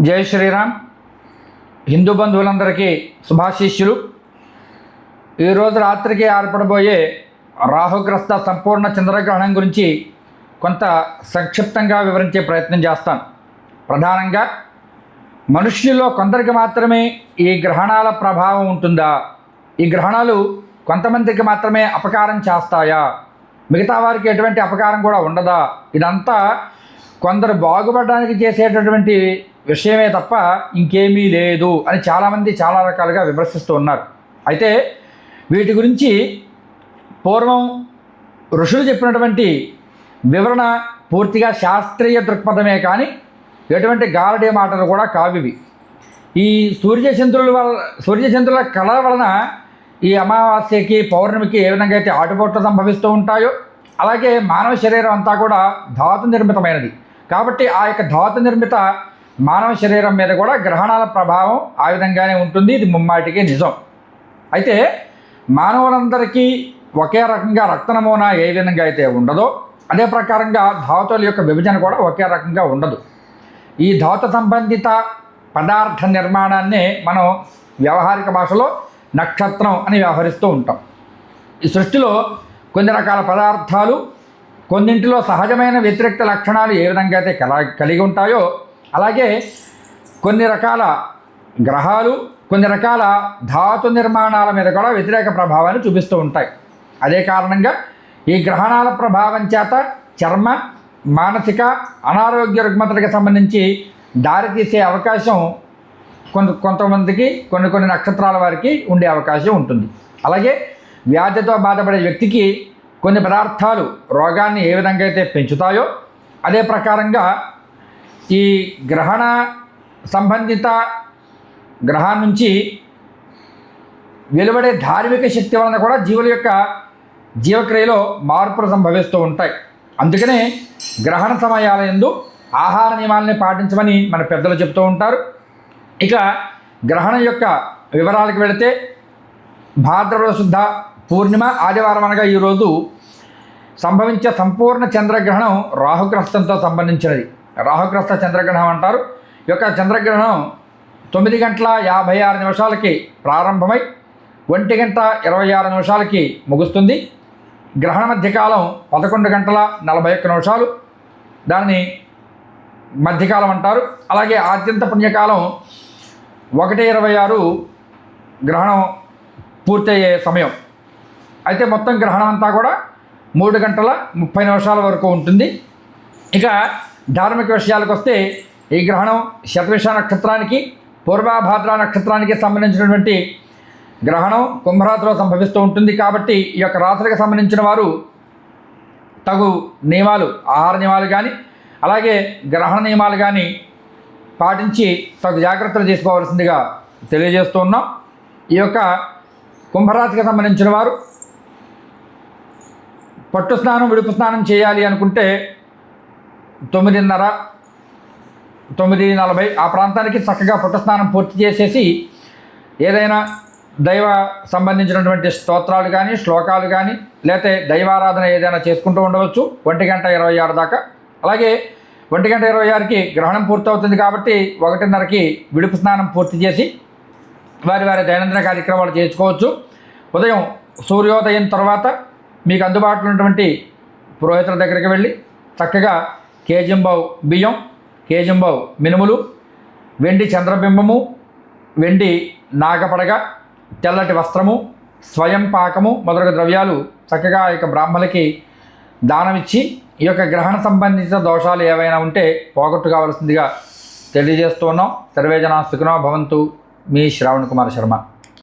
జై శ్రీరామ్. హిందూ బంధువులందరికీ శుభాశిష్యులు ఈరోజు రాత్రికి ఏర్పడబోయే రాహుగ్రస్త సంపూర్ణ చంద్రగ్రహణం గురించి కొంత సంక్షిప్తంగా వివరించే ప్రయత్నం చేస్తాను ప్రధానంగా మనుష్యుల్లో కొందరికి మాత్రమే ఈ గ్రహణాల ప్రభావం ఉంటుందా? ఈ గ్రహణాలు కొంతమందికి మాత్రమే అపకారం చేస్తాయా? మిగతా వారికి ఎటువంటి అపకారం కూడా ఉండదా? ఇదంతా కొందరు బాగుపడడానికి చేసేటటువంటి విషయమే తప్ప ఇంకేమీ లేదు అని చాలామంది చాలా రకాలుగా విమర్శిస్తూ ఉన్నారు. అయితే వీటి గురించి పూర్వం ఋషులు చెప్పినటువంటి వివరణ పూర్తిగా శాస్త్రీయ దృక్పథమే కానీ ఎటువంటి గారడీ మాటలు కూడా కావివి. ఈ సూర్యచంద్రుల వల్ల సూర్యచంద్రుల కళ వలన ఈ అమావాస్యకి పౌర్ణమికి ఏ విధంగా అయితే ఆటుపోట్లు సంభవిస్తూ ఉంటాయో అలాగే మానవ శరీరం అంతా కూడా ధాతు నిర్మితమైనది. కాబట్టి ఆ యొక్క ధాతు నిర్మిత మానవ శరీరం మీద కూడా గ్రహణాల ప్రభావం ఆ విధంగానే ఉంటుంది. ఇది ముమ్మాటికి నిజం. అయితే మానవులందరికీ ఒకే రకంగా రక్త నమూనా ఏ విధంగా అయితే ఉండదో అదే ప్రకారంగా ధాతువుల యొక్క విభజన కూడా ఒకే రకంగా ఉండదు. ఈ ధాతు సంబంధిత పదార్థ నిర్మాణాన్ని మనం వ్యవహారిక భాషలో నక్షత్రం అని వ్యవహరిస్తూ ఉంటాం. ఈ సృష్టిలో కొన్ని రకాల పదార్థాలు కొన్నింటిలో సహజమైన వ్యతిరేక్త లక్షణాలు ఏ విధంగా అయితే కల కలిగి ఉంటాయో అలాగే కొన్ని రకాల గ్రహాలు కొన్ని రకాల ధాతు నిర్మాణాల మీద కూడా వ్యతిరేక ప్రభావాన్ని చూపిస్తూ ఉంటాయి. అదే కారణంగా ఈ గ్రహణాల ప్రభావం చేత చర్మ మానసిక అనారోగ్య రుగ్మతలకు సంబంధించి దారితీసే అవకాశం కొంత కొంతమందికి కొన్ని కొన్ని నక్షత్రాల వారికి ఉండే అవకాశం ఉంటుంది. అలాగే వ్యాధితో బాధపడే వ్యక్తికి కొన్ని పదార్థాలు రోగాన్ని ఏ విధంగా అయితే పెంచుతాయో అదే ప్రకారంగా ఈ గ్రహణ సంబంధిత గ్రహం నుంచి వెలువడే ధార్మిక శక్తి వలన కూడా జీవుల యొక్క జీవక్రియలో మార్పులు సంభవిస్తూ ఉంటాయి. అందుకనే గ్రహణ సమయాల ఎందు ఆహార నియమాలని పాటించమని మన పెద్దలు చెప్తూ ఉంటారు. ఇక గ్రహణం యొక్క వివరాలకు వెళితే భాద్రపద శుద్ధ పూర్ణిమ ఆదివారం అనగా ఈరోజు సంభవించే సంపూర్ణ చంద్రగ్రహణం రాహుగ్రస్తంతో సంబంధించినది. రాహుగ్రస్త చంద్రగ్రహణం అంటారు. ఈ యొక్క చంద్రగ్రహణం తొమ్మిది గంటల యాభై ఆరు నిమిషాలకి ప్రారంభమై ఒంటి గంట ఇరవై ఆరు నిమిషాలకి ముగుస్తుంది. గ్రహణ మధ్యకాలం పదకొండు గంటల నలభై ఒక్క నిమిషాలు. దాన్ని మధ్యకాలం అంటారు. అలాగే ఆద్యంత పుణ్యకాలం ఒకటి ఇరవై ఆరు గ్రహణం పూర్తయ్యే సమయం. అయితే మొత్తం గ్రహణం అంతా కూడా మూడు గంటల ముప్పై నిమిషాల వరకు ఉంటుంది. ఇక ధార్మిక విషయాలకు వస్తే ఈ గ్రహణం శతవిష నక్షత్రానికి పూర్వభాద్ర నక్షత్రానికి సంబంధించినటువంటి గ్రహణం కుంభరాత్రిలో సంభవిస్తూ ఉంటుంది కాబట్టి ఈ యొక్క రాత్రికి సంబంధించిన వారు తగు నియమాలు ఆహార నియమాలు కానీ అలాగే గ్రహణ నియమాలు కానీ పాటించి తగు జాగ్రత్తలు తీసుకోవాల్సిందిగా తెలియజేస్తూ ఉన్నాం. ఈ యొక్క కుంభరాశికి సంబంధించిన వారు పట్టు స్నానం విడుపు స్నానం చేయాలి అనుకుంటే తొమ్మిదిన్నర తొమ్మిది నలభై. ఆ ప్రాంతానికి చక్కగా పుట్టస్నానం పూర్తి చేసేసి ఏదైనా దైవ సంబంధించినటువంటి స్తోత్రాలు కానీ శ్లోకాలు కానీ లేకపోతే దైవారాధన ఏదైనా చేసుకుంటూ ఉండవచ్చు. ఒంటి గంట ఇరవై ఆరు దాకా. అలాగే ఒంటి గంట ఇరవై ఆరుకి గ్రహణం పూర్తవుతుంది కాబట్టి ఒకటిన్నరకి విడుపు స్నానం పూర్తి చేసి వారి వారి దైనందిన కార్యక్రమాలు చేసుకోవచ్చు. ఉదయం సూర్యోదయం తర్వాత మీకు అందుబాటులో ఉన్నటువంటి పురోహితుల దగ్గరికి వెళ్ళి చక్కగా కేజంబావు బియ్యం కేజంబావు మినుములు వెండి చంద్రబింబము వెండి నాగపడగ తెల్లటి వస్త్రము స్వయం పాకము మొదలగు ద్రవ్యాలు చక్కగా ఆ యొక్క బ్రాహ్మణులకి దానమిచ్చి ఈ యొక్క గ్రహణ సంబంధిత దోషాలు ఏవైనా ఉంటే పోగొట్టు కావాల్సిందిగా తెలియజేస్తూ ఉన్నాం. సర్వేజన సుఖనో భవంతు మీ శ్రావణ్ కుమార్ శర్మ.